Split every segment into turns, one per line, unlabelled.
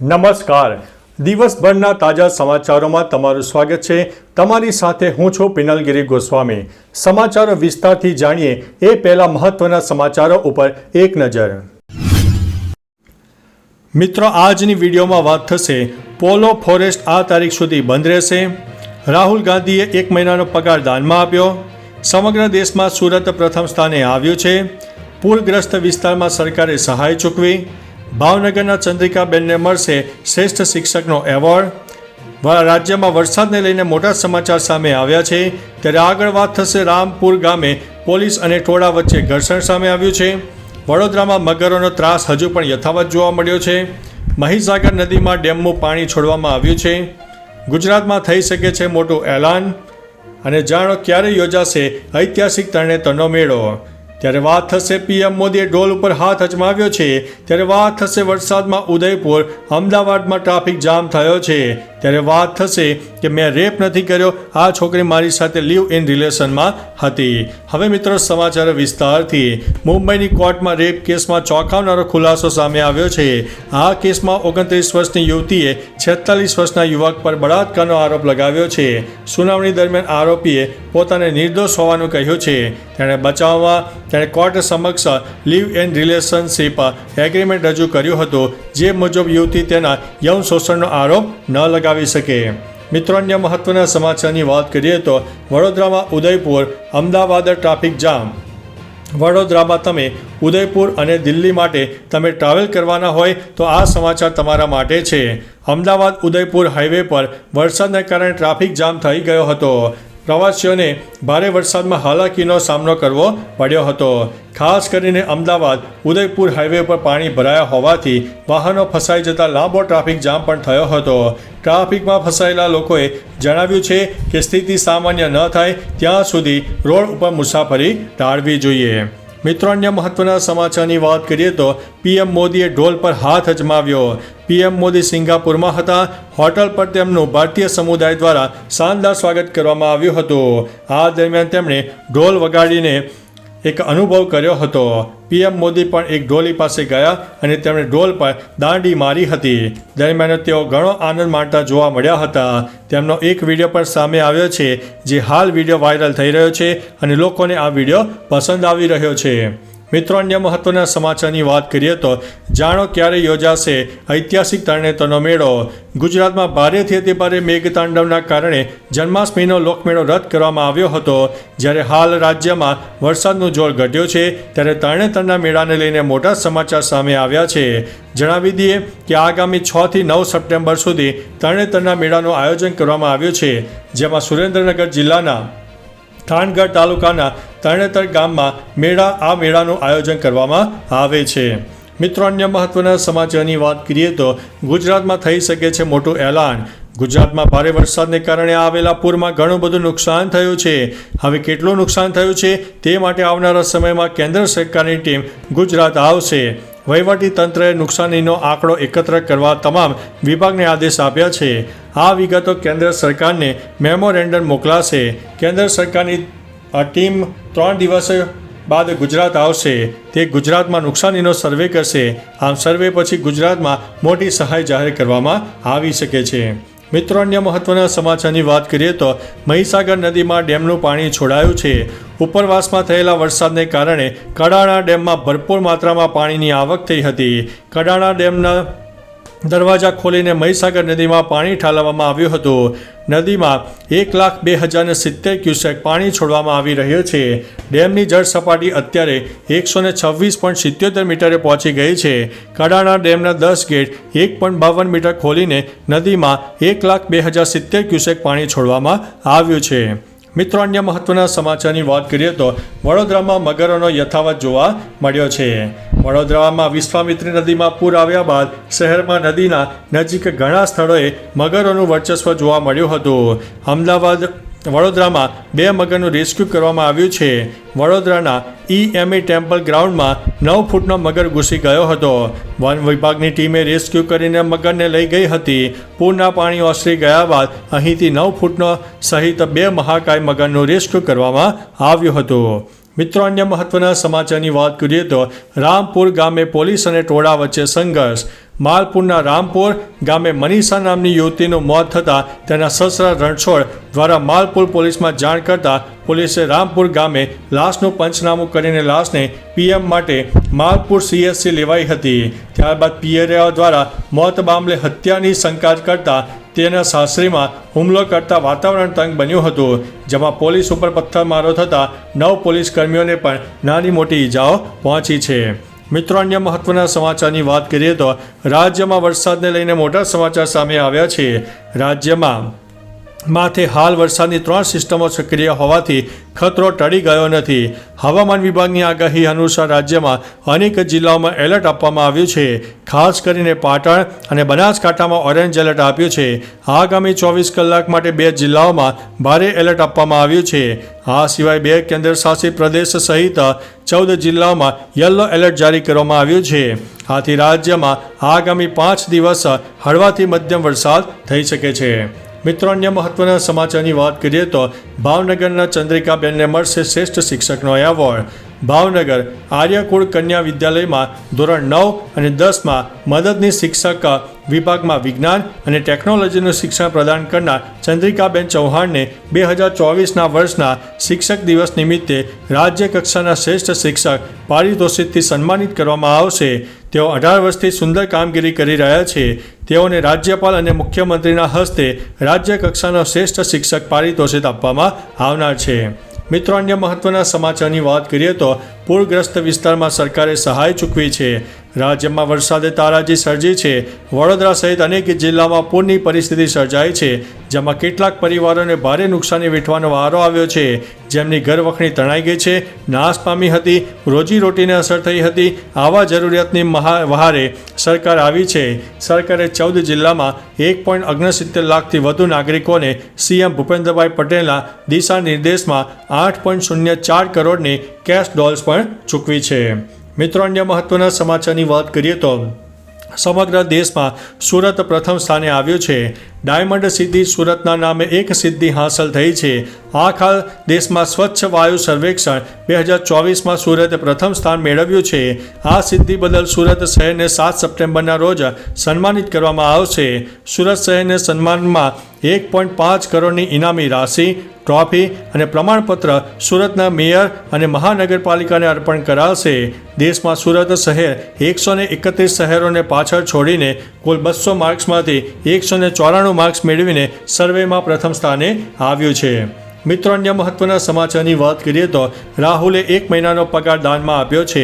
નમસ્કાર. દિવસભરના તાજા સમાચારોમાં તમારું સ્વાગત છે. તમારી સાથે હું છું પિનલગીરી ગોસ્વામી. સમાચારો વિસ્તારથી જાણીએ એ પહેલા મહત્વના સમાચારો ઉપર એક નજર. મિત્રો, આજની વિડીયોમાં વાત થશે પોલો ફોરેસ્ટ આ તારીખ સુધી બંધ રહેશે. રાહુલ ગાંધીએ એક મહિનાનો પગાર દાનમાં આપ્યો. સમગ્ર દેશમાં સુરત પ્રથમ સ્થાને આવ્યું છે. પૂરગ્રસ્ત વિસ્તારમાં સરકારે સહાય ચૂકવી. ભાવનગરના ચંદ્રિકાબેનને મળશે શ્રેષ્ઠ શિક્ષકનો એવોર્ડ. રાજ્યમાં વરસાદને લઈને મોટા સમાચાર સામે આવ્યા છે. ત્યારે આગળ વાત થશે રામપુર ગામે પોલીસ અને ટોળા વચ્ચે ઘર્ષણ સામે આવ્યું છે. વડોદરામાં મગરોનો ત્રાસ હજુ પણ યથાવત જોવા મળ્યો છે. મહીસાગર નદીમાં ડેમનું પાણી છોડવામાં આવ્યું છે. ગુજરાતમાં થઈ શકે છે મોટું એલાન. અને જાણો ક્યારે યોજાશે ઐતિહાસિક તરણેતરનો મેળો. ત્યારે વાત થશે પીએમ મોદીએ ડોલ ઉપર હાથ અજમાવ્યો છે. ત્યારે વાત થશે વરસાદમાં ઉદયપુર, અમદાવાદમાં ટ્રાફિક જામ થયો છે. ત્યારે વાત થશે કે મેં રેપ નથી કર્યો, આ છોકરી મારી સાથે લીવ ઇન રિલેશનમાં હતી. હવે મિત્રો, સમાચાર વિસ્તારથી. મુંબઈની કોર્ટમાં રેપ કેસમાં ચોંકાવનારો ખુલાસો સામે આવ્યો છે. આ કેસમાં ઓગણત્રીસ વર્ષની યુવતીએ છેતાલીસ વર્ષના યુવક પર બળાત્કારનો આરોપ લગાવ્યો છે. સુનાવણી દરમિયાન આરોપીએ પોતાને નિર્દોષ હોવાનું કહ્યું છે. તેણે બચાવવા, તેણે કોર્ટ સમક્ષ લીવ એન્ડ રિલેશનશીપ એગ્રીમેન્ટ રજૂ કર્યું હતું. જે મુજબ યુવતી તેના યૌન શોષણનો આરોપ ન લગાવી શકે. મિત્રો, અન્ય મહત્વના સમાચારની વાત કરીએ તો વડોદરામાં ઉદયપુર અમદાવાદ ટ્રાફિક જામ. વડોદરામાં તમે ઉદયપુર અને દિલ્હી માટે તમે ટ્રાવેલ કરવાના હોય તો આ સમાચાર તમારા માટે છે. અમદાવાદ ઉદયપુર હાઈવે પર વરસાદને કારણે ટ્રાફિક જામ થઈ ગયો હતો. પ્રવાસીઓને ભારે વરસાદમાં હાલાકીનો સામનો કરવો પડ્યો હતો. ખાસ કરીને અમદાવાદ, ઉદયપુર હાઈવે પર પાણી ભરાયા હોવાથી વાહનો ફસાઈ જતા લાંબો ટ્રાફિક જામ પણ થયો હતો. ટ્રાફિકમાં ફસાયેલા લોકોએ જણાવ્યું છે કે સ્થિતિ સામાન્ય ન થાય, ત્યાં સુધી રોડ ઉપર મુસાફરી ટાળવી જોઈએ. મિત્રો, અન્ય મહત્વના સમાચારની વાત કરીએ તો પીએમ મોદીએ ઢોલ પર હાથ અજમાવ્યો. પીએમ મોદી સિંગાપુરમાં હતા. હોટલ પર તેમનું ભારતીય સમુદાય દ્વારા શાનદાર સ્વાગત કરવામાં આવ્યું હતું. આ દરમિયાન તેમણે ઢોલ વગાડીને એક અનુભવ કર્યો હતો. પીએમ મોદી પણ એક ઢોલી પાસે ગયા અને તેમણે ઢોલ પર દાંડી મારી હતી. દરમિયાન તેઓ ઘણો આનંદ માણતા જોવા મળ્યા હતા. તેમનો એક વીડિયો પણ સામે આવ્યો છે, જે હાલ વીડિયો વાયરલ થઈ રહ્યો છે અને લોકોને આ વીડિયો પસંદ આવી રહ્યો છે. મિત્રો, અન્ય મહત્વના સમાચારની વાત કરીએ તો જાણો ક્યારે યોજાશે ઐતિહાસિક તરણેતરનો મેળો. ગુજરાતમાં ભારેથી અતિભારે મેઘતાંડવના કારણે જન્માષ્ટમીનો લોકમેળો રદ કરવામાં આવ્યો હતો. જ્યારે હાલ રાજ્યમાં વરસાદનું જોર ઘટ્યો છે, ત્યારે તરણેતરના મેળાને લઈને મોટા સમાચાર સામે આવ્યા છે. જણાવી દઈએ કે આગામી છ થી નવ સપ્ટેમ્બર સુધી તરણેતરના મેળાનું આયોજન કરવામાં આવ્યું છે, જેમાં સુરેન્દ્રનગર જિલ્લાના થાનગઢ તાલુકાના તરણેતર ગામમાં મેળા, આ મેળાનું આયોજન કરવામાં આવે છે. મિત્રો, અન્ય મહત્વના સમાચારની વાત કરીએ તો ગુજરાતમાં થઈ શકે છે મોટું એલાન. ગુજરાતમાં ભારે વરસાદને કારણે આવેલા પૂરમાં ઘણું બધું નુકસાન થયું છે. હવે કેટલું નુકસાન થયું છે તે માટે આવનારા સમયમાં કેન્દ્ર સરકારની ટીમ ગુજરાત આવશે. વહીવટી તંત્રએ નુકસાનીનો આંકડો એકત્ર કરવા તમામ વિભાગને આદેશ આપ્યા છે. આ વિગતો કેન્દ્ર સરકારને મેમોરેન્ડમ મોકલાશે. કેન્દ્ર સરકારની આ ટીમ ત્રણ દિવસ બાદ ગુજરાત આવશે. તે ગુજરાતમાં નુકસાનીનો સર્વે કરશે. આમ સર્વે પછી ગુજરાતમાં મોટી સહાય જાહેર કરવામાં આવી શકે છે. મિત્રો, અન્ય મહત્વના સમાચારની વાત કરીએ તો મહીસાગર નદીમાં ડેમનું પાણી છોડાયું છે. ઉપરવાસમાં થયેલા વરસાદને કારણે કડાણા ડેમમાં ભરપૂર માત્રામાં પાણીની આવક થઈ હતી. કડાણા ડેમના દરવાજા ખોલીને મહીસાગર નદીમાં પાણી ઠાલવવામાં આવ્યું હતું. નદીમાં એક લાખ બે હજાર સિત્તેર ક્યુસેક પાણી છોડવામાં આવી રહ્યું છે. ડેમની જળ સપાટી અત્યારે એકસો ને છવ્વીસ પોઈન્ટ સિત્યોતેર મીટરે પહોંચી ગઈ છે. કડાણા ડેમના દસ ગેટ એક પોઈન્ટ બાવન મીટર ખોલીને નદીમાં એક લાખ બે હજાર સિત્તેર ક્યુસેક પાણી છોડવામાં આવ્યું છે. મિત્રો, અન્ય મહત્વના સમાચારની વાત કરીએ તો વડોદરામાં મગરોનો યથાવત જોવા મળ્યો છે. વડોદરામાં વિશ્વામિત્રી નદીમાં પૂર આવ્યા બાદ શહેરમાં નદીના નજીક ઘણા સ્થળોએ મગરોનું વર્ચસ્વ જોવા મળ્યું હતું. અમદાવાદ વડોદરામાં બે મગરનું રેસ્ક્યુ કરવામાં આવ્યું છે. વડોદરાના ઈએમઈ ટેમ્પલ ગ્રાઉન્ડમાં નવ ફૂટનો મગર ઘૂસી ગયો હતો. વન વિભાગની ટીમે રેસ્ક્યુ કરીને મગરને લઈ ગઈ હતી. પૂરના પાણી ઓસરી ગયા બાદ અહીંથી નવ ફૂટનો સહિત બે મહાકાય મગરનું રેસ્ક્યુ કરવામાં આવ્યું હતું. મિત્રો, અન્ય મહત્વના સમાચારની વાત કરીએ તો રામપુર ગામે પોલીસ અને ટોળા વચ્ચે સંઘર્ષ. માલપુરના રામપુર ગામે મનીષા નામની યુવતીનું મોત થતાં તેના સસરા રણછોડ દ્વારા માલપુર પોલીસમાં જાણ કરતા પોલીસે રામપુર ગામે લાશનું પંચનામું કરીને લાશને પીએમ માટે માલપુર સીએસસી લેવાઈ હતી. ત્યારબાદ પિયરિયા દ્વારા મોત મામલે હત્યાની શંકા કરતા તેના સાસરીમાં હુમલો કરતા વાતાવરણ તંગ બન્યું હતું, જેમાં પોલીસ ઉપર પથ્થરમારો થતાં નવ પોલીસ કર્મીઓને પણ નાની મોટી ઈજાઓ પહોંચી છે. મિત્રો, અન્ય મહત્વના સમાચારની વાત કરીએ તો રાજ્યમાં વરસાદને લઈને મોટા સમાચાર સામે આવ્યા છે. રાજ્યમાં માથે હાલ વરસાદની ત્રણ સિસ્ટમો સક્રિય હોવાથી ખતરો ટળી ગયો નથી. હવામાન વિભાગની આગાહી અનુસાર રાજ્યમાં અનેક જિલ્લાઓમાં એલર્ટ આપવામાં આવ્યું છે. ખાસ કરીને પાટણ અને બનાસકાંઠામાં ઓરેન્જ એલર્ટ આપ્યું છે. આગામી ચોવીસ કલાક માટે બે જિલ્લાઓમાં ભારે એલર્ટ આપવામાં આવ્યું છે. આ સિવાય બે કેન્દ્ર શાસિત પ્રદેશ સહિત ચૌદ જિલ્લાઓમાં યલો એલર્ટ જારી કરવામાં આવ્યું છે. આથી રાજ્યમાં આગામી પાંચ દિવસ હળવાથી મધ્યમ વરસાદ થઈ શકે છે. મિત્રો, અન્ય મહત્વના સમાચારની વાત કરીએ તો ભાવનગરના ચંદ્રિકાબેનને મળશે શ્રેષ્ઠ શિક્ષકનો એવોર્ડ. ભાવનગર આર્યકુળ કન્યા વિદ્યાલયમાં ધોરણ નવ અને દસમાં મદદની શિક્ષક વિભાગમાં વિજ્ઞાન અને ટેકનોલોજીનું શિક્ષણ પ્રદાન કરનાર ચંદ્રિકાબેન ચૌહાણને બે હજાર ચોવીસના વર્ષના શિક્ષક દિવસ નિમિત્તે રાજ્ય કક્ષાના શ્રેષ્ઠ શિક્ષક પારિતોષિકથી સન્માનિત કરવામાં આવશે. તેઓ અઢાર વર્ષથી સુંદર કામગીરી કરી રહ્યા છે. તેઓને રાજ્યપાલ અને મુખ્યમંત્રીના હસ્તે રાજ્ય કક્ષાનો શ્રેષ્ઠ શિક્ષક પારિતોષિત આપવામાં આવનાર છે. મિત્રો, અન્ય મહત્વના સમાચારની વાત કરીએ તો પૂરગ્રસ્ત વિસ્તારમાં સરકારે સહાય ચૂકવી છે. રાજ્યમાં વરસાદે તારાજી સર્જી છે. વડોદરા સહિત અનેક જિલ્લામાં પૂરની પરિસ્થિતિ સર્જાઈ છે, જેમાં કેટલાક પરિવારોને ભારે નુકસાની વેઠવાનો વારો આવ્યો છે. જેમની ઘરવખણી તણાઈ ગઈ છે નાશ પામી હતી રોજીરોટીને અસર થઈ હતી. આવા જરૂરિયાતની વહારે સરકાર આવી છે. સરકારે ચૌદ જિલ્લામાં એક પોઈન્ટ ઓગણસિત્તેર લાખથી વધુ નાગરિકોને સીએમ ભૂપેન્દ્રભાઈ પટેલના દિશા નિર્દેશમાં આઠ પોઈન્ટ શૂન્ય ચાર કરોડની કેશ ડોલ્સ પણ ચૂકવી છે. મિત્રો, અન્ય મહત્વના સમાચારની વાત કરીએ તો સમગ્ર દેશમાં સુરત પ્રથમ સ્થાને આવ્યું છે. ડાયમંડ સિદ્ધિ સુરતના નામે એક સિદ્ધિ હાંસલ થઈ છે. આખા દેશમાં સ્વચ્છ વાયુ સર્વેક્ષણ બે હજાર ચોવીસમાં સુરતે પ્રથમ સ્થાન મેળવ્યું છે. આ સિદ્ધિ બદલ સુરત શહેરને સાત સપ્ટેમ્બરના રોજ સન્માનિત કરવામાં આવશે. સુરત શહેરને સન્માનમાં એક પોઈન્ટ પાંચ કરોડની ઇનામી રાશિ, ટ્રોફી અને પ્રમાણપત્ર સુરતના મેયર અને મહાનગરપાલિકાને અર્પણ કરાશે. દેશમાં સુરત શહેર એકસો ને એકત્રીસ શહેરોને પાછળ છોડીને કુલ બસો માર્ક્સમાંથી એકસો ને ચોરાણું માર્ક્સ મેળવીને સર્વેમાં પ્રથમ સ્થાને આવ્યું છે. મિત્રો અન્ય મહત્વના સમાચારની વાત કરીએ તો રાહુલે એક મહિનાનો પગાર દાનમાં આપ્યો છે.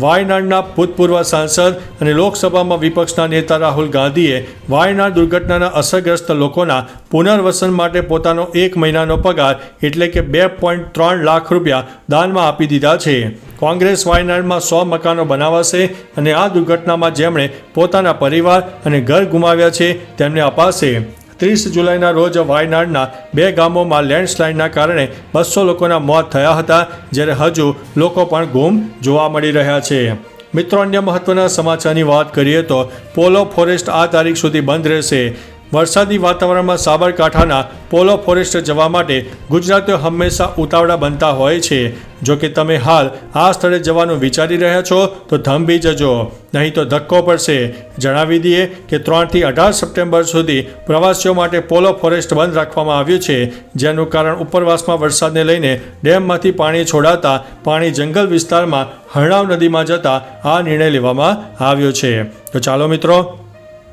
વાયનાડના ભૂતપૂર્વ સાંસદ અને લોકસભામાં વિપક્ષના નેતા રાહુલ ગાંધીએ વાયનાડ દુર્ઘટનાના અસરગ્રસ્ત લોકોના પુનર્વસન માટે પોતાનો એક મહિનાનો પગાર એટલે કે બે પોઈન્ટ ત્રણ લાખ રૂપિયા દાનમાં આપી દીધા છે. કોંગ્રેસ વાયનાડમાં સો મકાનો બનાવાશે અને આ દુર્ઘટનામાં જેમણે પોતાના પરિવાર અને ઘર ગુમાવ્યા છે, તેમને અપાશે. ત્રીસ જુલાઈના રોજ વાયનાડના બે ગામોમાં લેન્ડસ્લાઇડના કારણે બસો લોકોના મોત થયા હતા, જ્યારે હજુ લોકો પણ ગુમ જોવા મળી રહ્યા છે. મિત્રો, અન્ય મહત્વના સમાચારની વાત કરીએ તો, પોલો ફોરેસ્ટ આ તારીખ સુધી બંધ રહેશે. વરસાદી વાતાવરણમાં સાબરકાંઠાના પોલો ફોરેસ્ટ જવા માટે ગુજરાતીઓ હંમેશા ઉતાવળા બનતા હોય છે. જો કે તમે હાલ આ સ્થળે જવાનું વિચારી રહ્યા છો, તો થંભી જજો નહીં તો ધક્કો પડશે. જણાવી દઈએ કે ત્રણથી અઢાર સપ્ટેમ્બર સુધી પ્રવાસીઓ માટે પોલો ફોરેસ્ટ બંધ રાખવામાં આવ્યું છે, જેનું કારણ ઉપરવાસમાં વરસાદને લઈને ડેમમાંથી પાણી છોડાતા પાણી જંગલ વિસ્તારમાં હરણાવ નદીમાં જતા આ નિર્ણય લેવામાં આવ્યો છે. તો ચાલો મિત્રો